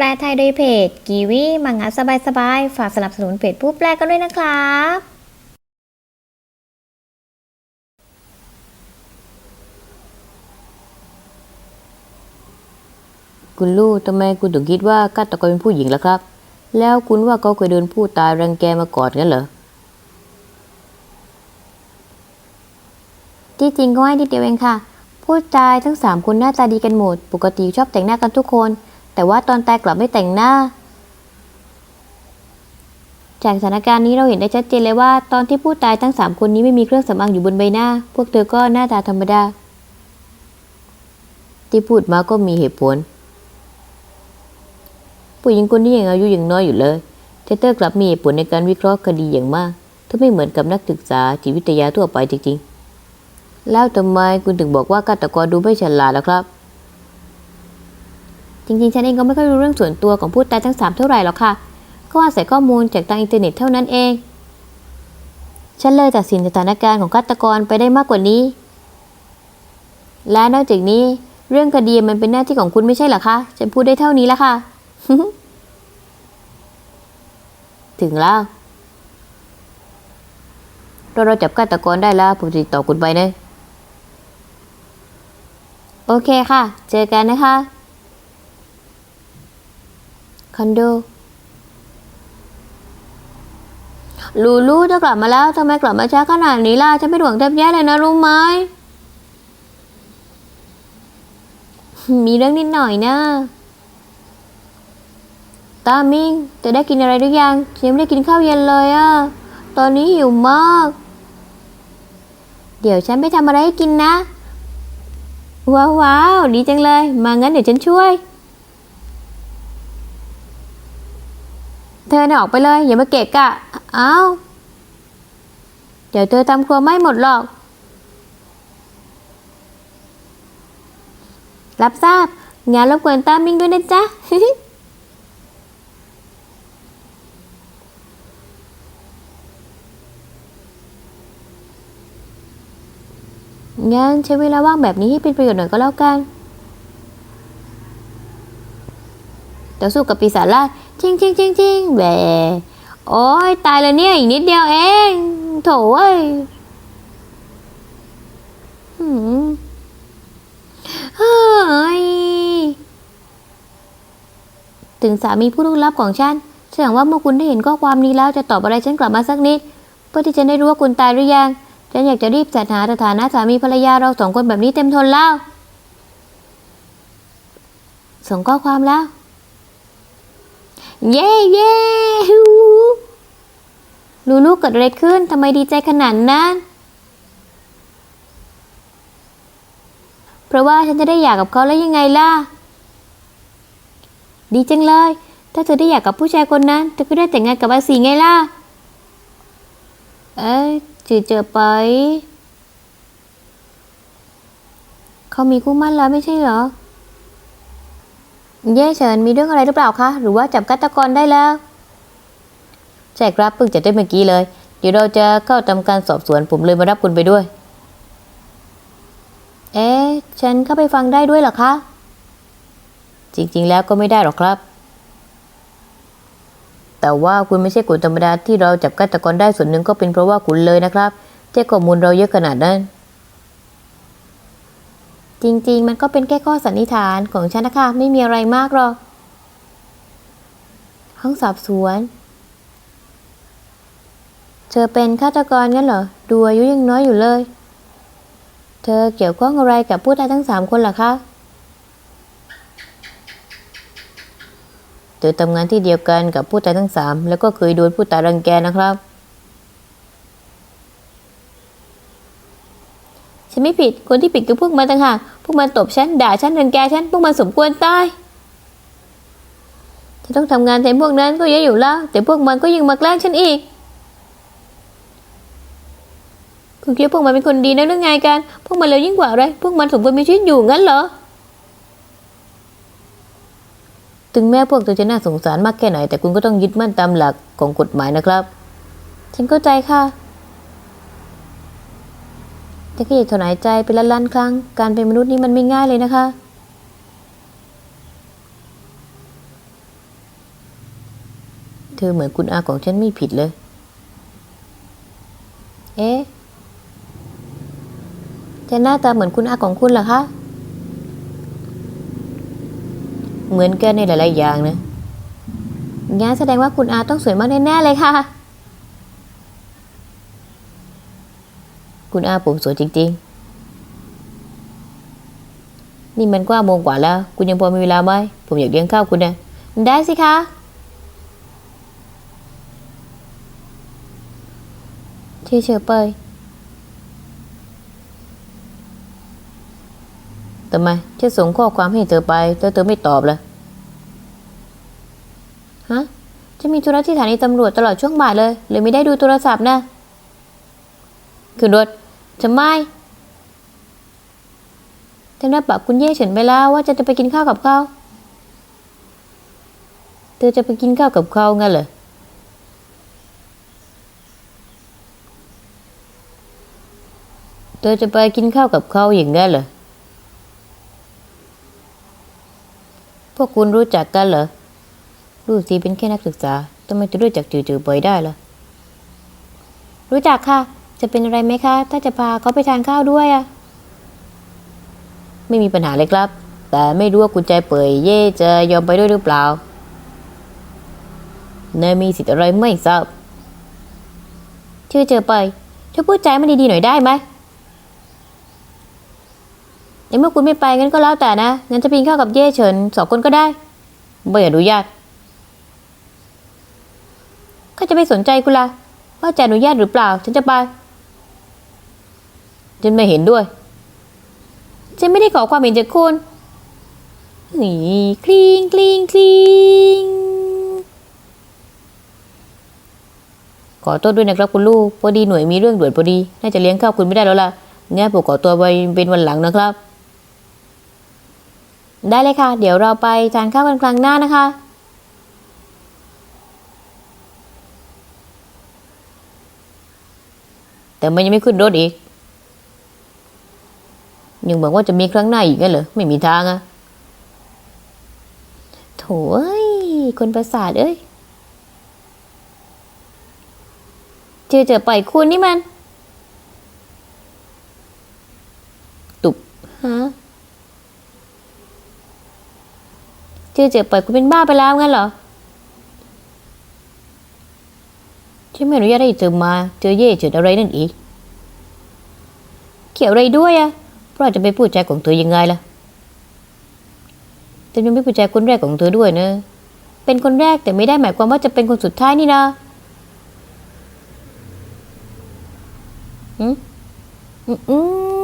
แปลไทยโดยเพจกีวีมังงะสบายๆ ฝากสนับสนุนเพจผู้แปลกันด้วยนะครับ คุณลู่ทำไมคุณถึงคิดว่าฆาตกรเป็นผู้หญิงล่ะครับ แล้วคุณว่าเขาเคยโดนผู้ตายรังแกมาก่อนงั้นเหรอ ที่จริงก็ให้นิดเดียวเองค่ะ ผู้ตายทั้งสามคนหน้าตาดีกันหมด ปกติชอบแต่งหน้ากันทุกคน แต่ว่าตอนตายกลับไม่แต่งหน้า จากสถานการณ์นี้เราเห็นได้ชัดเจนเลยว่า ตอนที่ผู้ตายทั้งสามคนนี้ไม่มีเครื่องสำอางอยู่บนใบหน้า พวกเธอก็หน้าตาธรรมดา ที่พูดมาก็มีเหตุผล ผู้หญิงคนนี้ยังอายุยังน้อยอยู่เลยเทเตอร์กลับมีเหตุผลในการวิเคราะห์คดีอย่างมากเธอไม่เหมือนกับนักศึกษาจิตวิทยาทั่วไปจริงๆ แล้วทำไมคุณถึงบอกว่าฆาตกรดูไม่ฉลาดล่ะครับ จริงๆ ฉันเองก็ไม่ค่อยรู้เรื่องส่วนตัวของผู้ตายทั้งสามเท่าไหร่หรอกค่ะ ก็อาศัยข้อมูลจากทางอินเทอร์เน็ตเท่านั้นเอง ฉันเลยตัดสินสถานการณ์ของฆาตกรไปได้มากกว่านี้ และนอกจากนี้ เรื่องคดีมันเป็นหน้าที่ของคุณไม่ใช่หรอคะ ฉันพูดได้เท่านี้แล้วค่ะ ถึงแล้วเราเราจับฆาตกรได้แล้วผมติดต่อคุณไปนะ โอเคค่ะ เจอกันนะคะ คอนโดลูลูจะกลับมาแล้วทำไมกลับมาช้าขนาดนี้ล่ะฉันเป็นห่วงแทบแย่เลยนะรู้ไหมมีเรื่องนิดหน่อยนะตามิงเธอได้กินอะไรหรือยังฉันยังไม่ได้กินข้าวเย็นเลยอะตอนนี้หิวมาก เดี๋ยวฉันไปทำอะไรให้กินนะ ว้าวว้าวดีจังเลย มางั้นเดี๋ยวฉันช่วย เธอน่ะออกไปเลย อย่ามาเกะกะ เอ้า เดี๋ยวเธอทำครัวไม่หมดหรอก รับทราบ งานรบกวนตามิงด้วยนะจ๊ะงั้นใช้เวลาว่างแบบนี้ให้เป็นประโยชน์หน่อยก็แล้วกันต่อสู้กับปีศาจล่า ชิงชิงชิงชิงแหวโอ้ยตายแล้วเนี่ยอีกนิดเดียวเองโถเอ้ยหืมเฮ้ยถึงสามีผู้ลึกลับของฉันฉันหวังว่าเมื่อคุณได้เห็นข้อความนี้แล้วจะตอบอะไรฉันกลับมาสักนิด เพื่อที่จะได้รู้ว่าคุณตายหรือยัง ฉันอยากจะรีบจัดหาสถานะสามีภรรยาเราสองคนแบบนี้เต็มทนแล้ว ส่งข้อความแล้ว เย้เย้ฮูลูลูเกิดอะไรขึ้นทำไมดีใจขนาดนั้นเพราะว่าฉันจะได้อยากกับเขาแล้วยังไงล่ะ ดีจังเลย ถ้าเธอได้อยากกับผู้ชายคนนั้น เธอก็ได้แต่งงานกับอาสีไงล่ะ เอ้ยจือเจอไป เขามีคู่หมั่นแล้วไม่ใช่เหรอ เย่เฉินมีเรื่องอะไรหรือเปล่าคะ หรือว่าจับฆาตกรได้แล้วใช่ครับเพิ่งจะได้เมื่อกี้เลย เดี๋ยวเราจะเข้าทำการสอบสวนผมเลยมารับคุณไปด้วย เอ๊ะฉันเข้าไปฟังได้ด้วยเหรอคะ จริงๆแล้วก็ไม่ได้หรอกครับ แต่ว่าคุณไม่ใช่คนธรรมดาที่เราจับฆาตกรได้ส่วนหนึ่งก็เป็นเพราะว่าคุณเลยนะครับที่ข้อมูลเราเยอะขนาดนั้น จริง ๆ มันก็เป็นแค่ข้อสันนิษฐานของฉันนะคะ ไม่มีอะไรมากหรอก ห้องสอบสวน เธอเป็นฆาตกรงั้นเหรอ ดูอายุยังน้อยอยู่เลย เธอเกี่ยวข้องอะไรกับผู้ตายทั้งสามคนหรอคะ เธอทำงานที่เดียวกันกับผู้ตายทั้งสามแล้วก็เคยโดนผู้ตายรังแกนะครับ ฉันไม่ผิด คนที่ผิดคือพวกมันต่างหากพวกมันตบฉัน ด่าฉันรังแกฉัน พวกมันสมควรตายฉันต้องทำงานแทนพวกนั้นก็เยอะอยู่แล้ว แต่พวกมันก็ยังมาแกล้งฉันอีก คุณคิดว่าพวกมันเป็นคนดีนะหรือไงกัน พวกมันเลวยิ่งกว่าอะไร พวกมันสมควรมีชีวิตอยู่งั้นเหรอ ถึงแม้พวกเธอจะน่าสงสารมากแค่ไหน แต่คุณก็ต้องยึดมั่นตามหลักของกฎหมายนะครับ ฉันเข้าใจค่ะ แต่ก็อย่าถอนหายใจเป็นล้านๆครั้ง การเป็นมนุษย์นี่มันไม่ง่ายเลยนะคะเธอเหมือนคุณอาของฉันไม่ผิดเลย เอ๊ะจะหน้าตาเหมือนคุณอาของคุณเหรอคะ เหมือนกันในหลาย ๆ อย่างนะงั้นแสดงว่าคุณอาต้องสวยมากแน่ ๆ เลยค่ะ คุณอาผมสวยจริง ๆ นี่มันกว่าโมงกว่าแล้ว คุณยังพอมีเวลาไหม ผมอยากเลี้ยงข้าวคุณนะ ได้สิคะที่เชอเปยทำไมฉันส่งข้อความให้เธอไป แต่เธอไม่ตอบเลยฮะ จะมีธุระที่สถานีตำรวจตลอดช่วงบ่ายเลย เลยไม่ได้ดูโทรศัพท์นะ คือรถจะไม่ฉันรับปากคุณเย่เฉินไปแล้วว่าจะจะไปกินข้าวกับเขาเธอจะไปกินข้าวกับเขางั้นเหรอเธอจะไปกินข้าวกับเขาอย่างงั้นเหรอ พวกคุณรู้จักกันเหรอรู้สิเป็นแค่นักศึกษาทำไมจะรู้จักจือๆไปได้ล่ะ รู้จักค่ะ จะเป็นอะไรไหมคะ ถ้าจะพาเขาไปทานข้าวด้วยอะไม่มีปัญหาเลยครับ แต่ไม่รู้ว่าคุณใจเปื่อยเย่จะยอมไปด้วยหรือเปล่าเนยมีสิทธิ์อะไรไม่ทราบชื่อเจอไปช่วยพูดใจมันดีๆหน่อยได้ไหมในเมื่อคุณไม่ไปงั้นก็แล้วแต่นะ งั้นจะปกินข้าวกับเย่เฉินสองคนก็ได้ไม่อนุญาตก็จะไม่สนใจคุณละว่าจะอนุญาตหรือเปล่า ฉันจะไป ฉันไม่เห็นด้วย ฉันไม่ได้ขอความเห็นจากคุณนี่คลิงคลิงคลิงขอโทษด้วยนะครับคุณลูก พอดีหน่วยมีเรื่องด่วนพอดี น่าจะเลี้ยงข้าวคุณไม่ได้แล้วล่ะงั้นผมขอตัวไปเป็นวันหลังนะครับ ได้เลยค่ะ เดี๋ยวเราไปทานข้าวกันครั้งหน้านะคะแต่มันยังไม่ขึ้นรถอีก ยังบอกว่าจะมีครั้งหน้าอีกงั้นเหรอไม่มีทางอะโถเอ้ยคนประสาทเอ้ยเจอเจอปล่อยคุณนี่มัน ตุบฮะเจอเจอปล่อยคุณเป็นบ้าไปแล้วงั้นเหรอฉันไม่อนุญาตให้เธอมา เจอเย่เฉิดอะไรนั่นอีก เกี่ยวอะไรด้วยอะ พราะจะไปพูดใจของเธอยังไงล่ะแต่ยังไม่พูดใจคนแรกของเธอด้วยนะเป็นคนแรกแต่ไม่ได้หมายความว่าจะเป็นคนสุดท้ายนี่นะอืมอืม